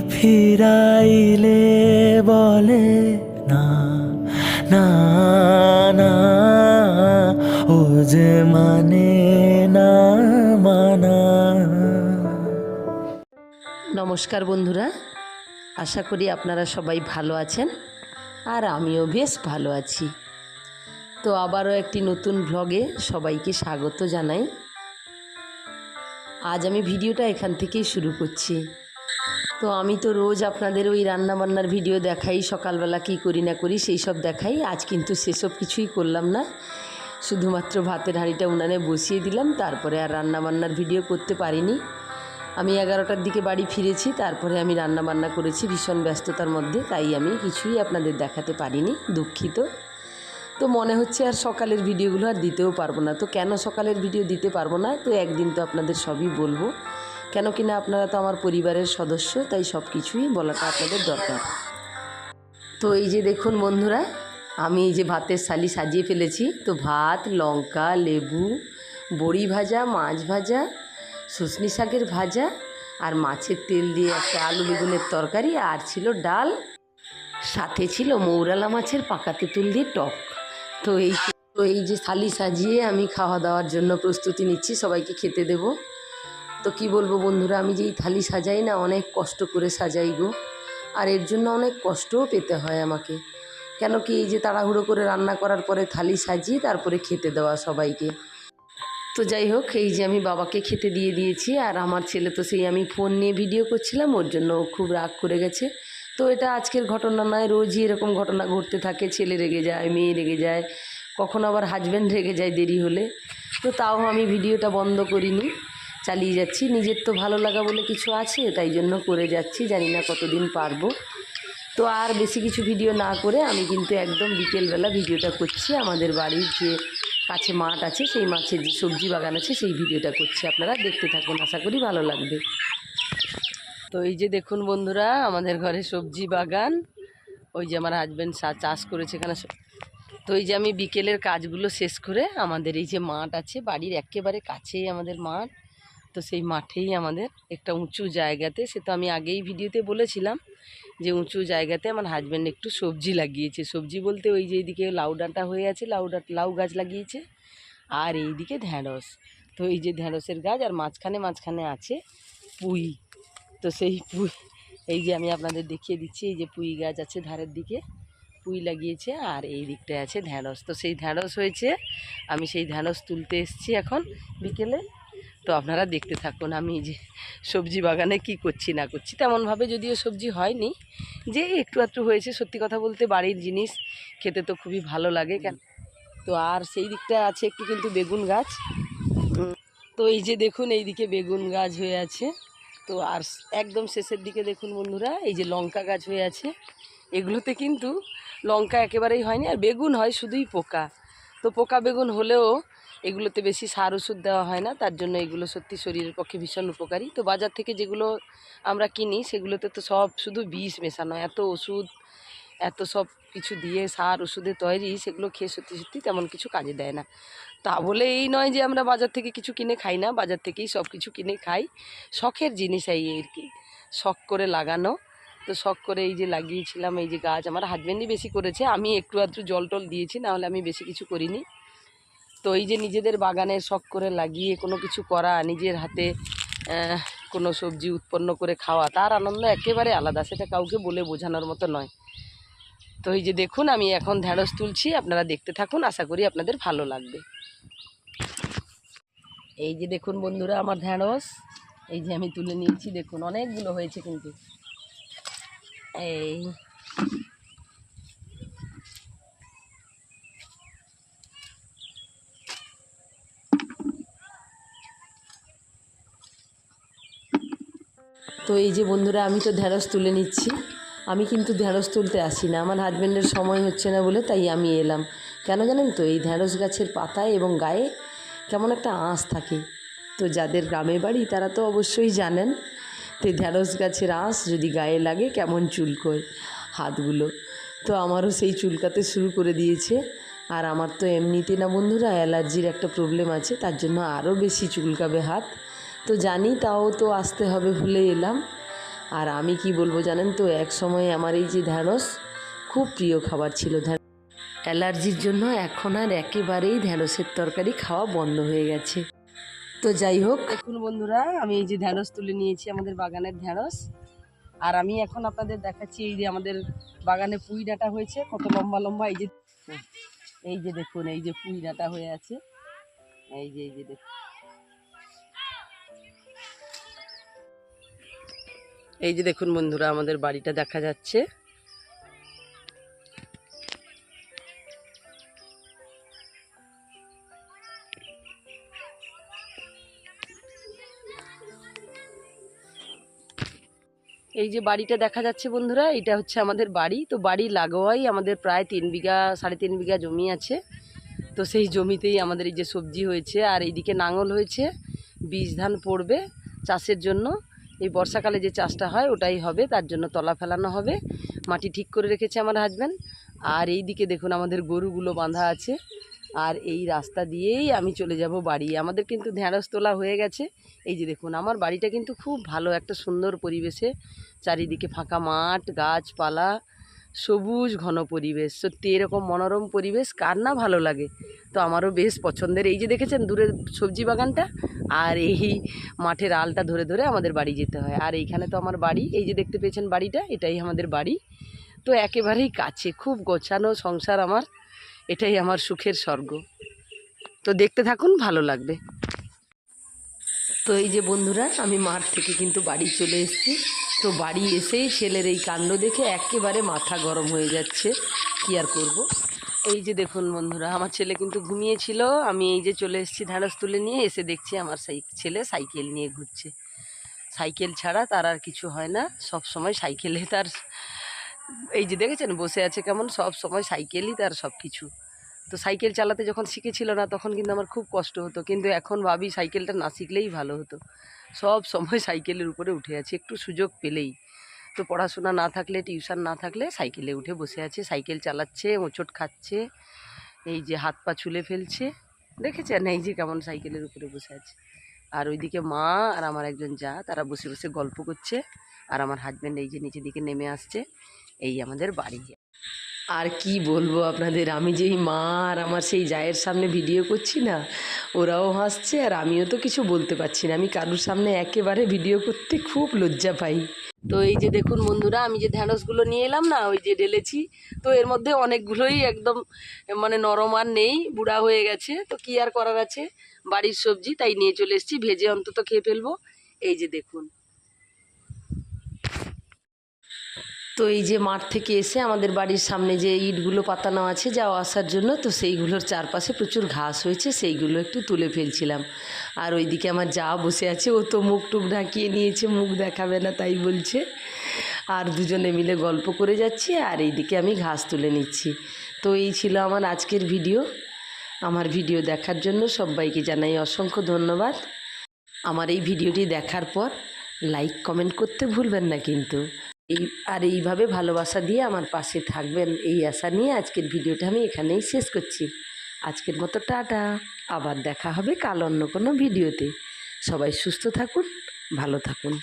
ফিরাইলে বলে, না না না, ও যে মানে না, মানা। নমস্কার বন্ধুরা, আশা করি আপনারা সবাই ভালো আছেন আর আমিও বেশ ভালো আছি। তো আবারও একটি নতুন ভ্লগে সবাইকে স্বাগত জানাই। আজ আমি ভিডিওটা এখান থেকেই শুরু করছি। তো আমি তো রোজ আপনাদের ওই রান্নাবান্নার ভিডিও দেখাই, সকালবেলা কী করি না করি সেই সব দেখাই। আজ কিন্তু সেসব কিছুই করলাম না। শুধুমাত্র ভাতের হাঁড়িটা উনানে বসিয়ে দিলাম, তারপরে আর রান্নাবান্নার ভিডিও করতে পারিনি। আমি এগারোটার দিকে বাড়ি ফিরেছি, তারপরে আমি রান্না বান্না করেছি ভীষণ ব্যস্ততার মধ্যে, তাই আমি কিছুই আপনাদের দেখাতে পারিনি, দুঃখিত। তো মনে হচ্ছে আর সকালের ভিডিওগুলো আর দিতেও পারব না। তো কেন সকালের ভিডিও দিতে পারব না, তো একদিন তো আপনাদের সবই বলব। কেন কিনা আপনারা তো আমার পরিবারের সদস্য, তাই সব কিছুই বলাটা আপনাদের দরকার। তো এই যে দেখুন বন্ধুরা, আমি এই যে ভাতের শালি সাজিয়ে ফেলেছি। তো ভাত, লঙ্কা, লেবু, বড়ি ভাজা, মাছ ভাজা, শুশনি শাকের ভাজা আর মাছের তেল দিয়ে একটা আলু বেগুনের তরকারি আর ছিল ডাল। সাথে ছিল মৌরালা মাছের পাকা তেঁতুল দিয়ে টক। তো এই তো এই যে থালি সাজিয়ে আমি খাওয়া দাওয়ার জন্য প্রস্তুতি নিচ্ছি, সবাইকে খেতে দেব। তো কি বলব বন্ধুরা, আমি যে এই থালি সাজাই না, অনেক কষ্ট করে সাজাই গো। আর এর জন্য অনেক কষ্টও পেতে হয় আমাকে। কেন কি এই যে তাড়াহুড়ো করে রান্না করার পরে থালি সাজিয়ে তারপরে খেতে দেওয়া সবাইকে। তো যাই হোক, এই যে আমি বাবাকে খেতে দিয়ে দিয়েছি, আর আমার ছেলে তো সেই আমি ফোন নিয়ে ভিডিও করছিলাম, ওর জন্য খুব রাগ করে গেছে। তো এটা আজকের ঘটনা নয়, রোজই এরকম ঘটনা ঘটতে থাকে, ছেলে রেগে যায়, মেয়ে রেগে যায়, কখন আবার হাজব্যান্ড রেগে যায় দেরি হলে। তো তাও আমি ভিডিওটা বন্ধ করিনি। চালিয়ে যাচ্ছি। নিজের তো ভালো লাগা বলে কিছু আছে, তাই জন্য করে যাচ্ছি। জানি না কতদিন পারব। তো আর বেশি কিছু ভিডিও না করে আমি কিন্তু একদম বিকেলবেলা ভিডিওটা করছি। আমাদের বাড়ির যে কাছে মাঠ আছে, সেই মাছের যে সবজি বাগান আছে, সেই ভিডিওটা করছি। আপনারা দেখতে থাকুন, আশা করি ভালো লাগবে। তো এই যে দেখুন বন্ধুরা, আমাদের ঘরে সবজি বাগান। ওই যে আমার হাজব্যান্ড চাষ করেছে এখানে। তো এই যে আমি বিকেলের কাজগুলো শেষ করে আমাদের এই যে মাঠ আছে, বাড়ির একেবারে কাছেই আমাদের মাঠ। তো সেই মাঠেই আমাদের একটা উঁচু জায়গাতে, সে তো আমি আগেই ভিডিওতে বলেছিলাম যে উঁচু জায়গাতে আমার হাজব্যান্ড একটু সবজি লাগিয়েছে। সবজি বলতে ওই যে এইদিকে লাউ ডাঁটা হয়ে আছে, লাউ ডাঁটা, লাউ গাছ লাগিয়েছে আর এইদিকে ঢ্যাঁড়স। তো এই যে ঢ্যাঁড়সের গাছ আর মাঝখানে মাঝখানে আছে পুঁই। তো সেই পুঁই, এই যে আমি আপনাদের দেখিয়ে দিচ্ছি, এই যে পুঁই গাছ আছে ধারের দিকে, পুঁই লাগিয়েছে আর এই দিকটায় আছে ঢ্যাঁড়স। তো সেই ঢ্যাঁড়স হয়েছে, আমি সেই ঢ্যাঁড়স তুলতে এসেছি এখন বিকেলে। তো আপনারা দেখতে থাকুন আমি যে সবজি বাগানে কি করছি না করছি। তেমনভাবে যদিও সবজি হয়নি, যে একটু একটু হয়েছে, সত্যি কথা বলতে বাড়ির জিনিস খেতে তো খুবই ভালো লাগে কেন? তো আর সেই দিকটা আছে একটু কিন্তু বেগুন গাছ। তো এই যে দেখুন এই দিকে বেগুন গাছ হয়ে আছে। তো আর একদম শেষের দিকে দেখুন বন্ধুরা, এই যে লঙ্কা গাছ হয়ে আছে। এগুলোতে কিন্তু লঙ্কা একেবারেই হয়নি, আর বেগুন হয় শুধুই পোকা। তো পোকা বেগুন হলেও এগুলোতে বেশি সার ওষুধ দেওয়া হয় না, তার জন্য এগুলো সত্যি শরীরের পক্ষে ভীষণ উপকারী। তো বাজার থেকে যেগুলো আমরা কিনি, সেগুলোতে তো সব শুধু বিষ মেশানো, এত ওষুধ, এত সব কিছু দিয়ে সার ওষুধে তৈরি, সেগুলো খেয়ে সত্যি সত্যি তেমন কিছু কাজে দেয় না। তা বলে এই নয় যে আমরা বাজার থেকে কিছু কিনে খাই না, বাজার থেকেই সব কিছু কিনে খাই। শখের জিনিস এই আর কি, শখ করে লাগানো। তো শখ করে এই যে লাগিয়েছিলাম, এই যে গাছ, আমার হাজব্যান্ডই বেশি করেছে, আমি একটু আধটু জল টল দিয়েছি, নাহলে আমি বেশি কিছু করিনি। তো এই যে নিজেদের বাগানে শখ করে লাগিয়ে কোনো কিছু করা, নিজের হাতে কোনো সবজি উৎপন্ন করে খাওয়া, তার আনন্দ একেবারে আলাদা, সেটা কাউকে বলে বোঝানোর মতো নয়। তো এই যে দেখুন, আমি এখন ঢ্যাঁড়স তুলছি, আপনারা দেখতে থাকুন, আশা করি আপনাদের ভালো লাগবে। এই যে দেখুন বন্ধুরা, আমার ঢ্যাঁড়স এই যে আমি তুলে নিয়েছি, দেখুন, অনেকগুলো হয়েছে কিন্তু। এই তো এই যে বন্ধুরা, আমি তো ঢ্যাঁড়স তুলে নিচ্ছি। আমি কিন্তু ঢ্যাঁড়স তুলতে আসি না। আমার হাজব্যান্ডের সময় হচ্ছে না বলে তাই আমি এলাম। কেন জানেন তো, এই ঢ্যাঁড়স গাছের পাতায় এবং গায়ে কেমন একটা আঁশ থাকে। তো যাদের গ্রামে বাড়ি, তারা তো অবশ্যই জানেন তো ঢ্যাঁড়স গাছের আঁশ যদি গায়ে লাগে কেমন চুলকোয় হাতগুলো। তো আমারও সেই চুলকাতে শুরু করে দিয়েছে। আর আমার তো এমনিতে না বন্ধুরা, অ্যালার্জির একটা প্রবলেম আছে, তার জন্য আরও বেশি চুলকাবে হাত। তো জানি তাও তো আসতে হবে ভুলে এলাম। আর আমি কি বলব জানেন তো, এক সময় আমার এই যে ঢ্যাঁড়স খুব প্রিয় খাবার ছিল। ঢ্যাঁ অ্যালার্জির জন্য এখন আর একেবারেই ঢ্যাঁড়সের তরকারি খাওয়া বন্ধ হয়ে গেছে। তো যাই হোক। এখন বন্ধুরা, আমি এই যে ঢ্যাঁড়স তুলে নিয়েছি আমাদের বাগানের ঢ্যাঁড়স। আর আমি এখন আপনাদের দেখাচ্ছি এই যে আমাদের বাগানে পুঁই ডাঁটা হয়েছে, কত লম্বা লম্বা। এই যে এই যে দেখুন, এই যে পুঁই ডাঁটা হয়ে আছে। এই যে এই যে দেখুন। এই যে দেখুন বন্ধুরা, আমাদের বাড়িটা দেখা যাচ্ছে। এই যে বাড়িটা দেখা যাচ্ছে বন্ধুরা, এটা হচ্ছে আমাদের বাড়ি। তো বাড়ি লাগোয়াই আমাদের প্রায় তিন বিঘা, সাড়ে তিন বিঘা জমি আছে। তো সেই জমিতেই আমাদের এই যে সবজি হয়েছে, আর এইদিকে নাঙল হয়েছে। বীজ ধান পড়বে চাষের জন্য। এই বর্ষাকালে যে চাষটা হয়, ওটাই হবে। তার জন্য তলা ফেলানো হবে। মাটি ঠিক করে রেখেছে আমার হাজব্যান্ড আর এই দিকে দেখুন, আমাদের গরুগুলো বাঁধা আছে। আর এই রাস্তা দিয়েই আমি চলে যাব বাড়ি। আমাদের কিন্তু ঢ্যাঁড়স তোলা হয়ে গেছে। এই যে দেখুন, আমার বাড়িটা কিন্তু খুব ভালো, একটা সুন্দর পরিবেশে। চারিদিকে ফাঁকা মাঠ, গাছপালা। সবুজ ঘন পরিবেশ। সত্যি এরকম মনোরম পরিবেশ কার না ভালো লাগে? তো আমারও বেশ পছন্দের। এই যে দেখেছেন দূরের সবজি বাগানটা? আর এই মাঠের আলটা ধরে ধরে আমাদের বাড়ি যেতে হয়। আর এইখানে তো আমার বাড়ি। এই যে দেখতে পেয়েছেন বাড়িটা, এটাই আমাদের বাড়ি। তো একেবারেই কাছে, খুব গোছানো সংসার আমার। এটাই আমার সুখের স্বর্গ। তো দেখতে থাকুন, ভালো লাগবে। তো এই যে বন্ধুরা, আমি মাঠ থেকে কিন্তু বাড়ি চলে এসেছি। তো বাড়ি এসেই ছেলের এই কাণ্ড দেখে একেবারে মাথা গরম হয়ে যাচ্ছে। কি আর করব। এই যে দেখুন বন্ধুরা, আমার ছেলে কিন্তু ঘুমিয়েছিল। আমি এই যে চলে এসেছি ঢ্যাঁড়স তুলে নিয়ে, এসে দেখছি আমার ছেলে সাইকেল নিয়ে ঘুরছে। সাইকেল ছাড়া তার আর কিছু হয় না। সব সময় সাইকেলে তার, এই যে দেখেছেন, বসে আছে কেমন, সব সময় সাইকেলই তার সব কিছু তো সাইকেল চালাতে যখন শিখেছিল না, তখন কিন্তু আমার খুব কষ্ট হতো। কিন্তু এখন ভাবি সাইকেলটা না শিখলেই ভালো হতো। সব সময় সাইকেলের উপরে উঠে আছে, একটু সুযোগ পেলেই। তো পড়াশোনা না থাকলে, টিউশন না থাকলে সাইকেলে উঠে বসে আছে। সাইকেল চালাচ্ছে মোচট খাচ্ছে, এই যে হাত পা ছুলে ফেলছে। দেখেছেন এই যে কেমন সাইকেলের উপরে বসে আছে। আর ওইদিকে মা আর আমার একজন যা, তারা বসে বসে গল্প করছে। আর আমার হাজব্যান্ড এই যে নিচে দিকে নেমে আসছে। এই আমাদের বাড়ি। আর কি বলব আপনাদের? আমি যেই মা আর আমার সেই জায়ের সামনে ভিডিও করছি না, ওরাও হাসছে আর আমিও তো কিছু বলতে পারছি না। আমি কারুর সামনে একেবারে ভিডিও করতে খুব লজ্জা পাই। তো এই যে দেখুন বন্ধুরা, আমি যে ঢ্যাঁড়সগুলো নিয়ে এলাম না, ওই যে ঢেলেছি, তো এর মধ্যে অনেকগুলোই একদম মানে নরম আর নেই, বুড়া হয়ে গেছে। তো কি আর করার আছে? বাড়ির সবজি, তাই নিয়ে চলে এসেছি। ভেজে অন্তত খেয়ে ফেলব। এই যে দেখুন। তো এই যে মাঠ থেকে এসে আমাদের বাড়ির সামনে যে ইটগুলো পাতানো আছে যাওয়া আসার জন্য, তো সেইগুলোর চারপাশে প্রচুর ঘাস হয়েছে, সেইগুলো একটু তুলে ফেলছিলাম। আর ওইদিকে আমার যা বসে আছে, ও তো মুখ টুক ঢাকিয়ে নিয়েছে, মুখ দেখাবে না তাই বলছে। আর দুজনে মিলে গল্প করে যাচ্ছি, আর এইদিকে আমি ঘাস তুলে নিচ্ছি। তো এই ছিল আমার আজকের ভিডিও। আমার ভিডিও দেখার জন্য সবাইকে জানাই অসংখ্য ধন্যবাদ। আমার এই ভিডিওটি দেখার পর, লাইক, কমেন্ট করতে ভুলবেন না কিন্তু। এই, আর এইভাবে ভালোবাসা দিয়ে আমার পাশে থাকবেন এই আশা নিয়ে আজকের ভিডিওটা আমি এখানেই শেষ করছি। আজকের মতো টাটা। আবার দেখা হবে কাল অন্য কোনো ভিডিওতে। সবাই সুস্থ থাকুন, ভালো থাকুন।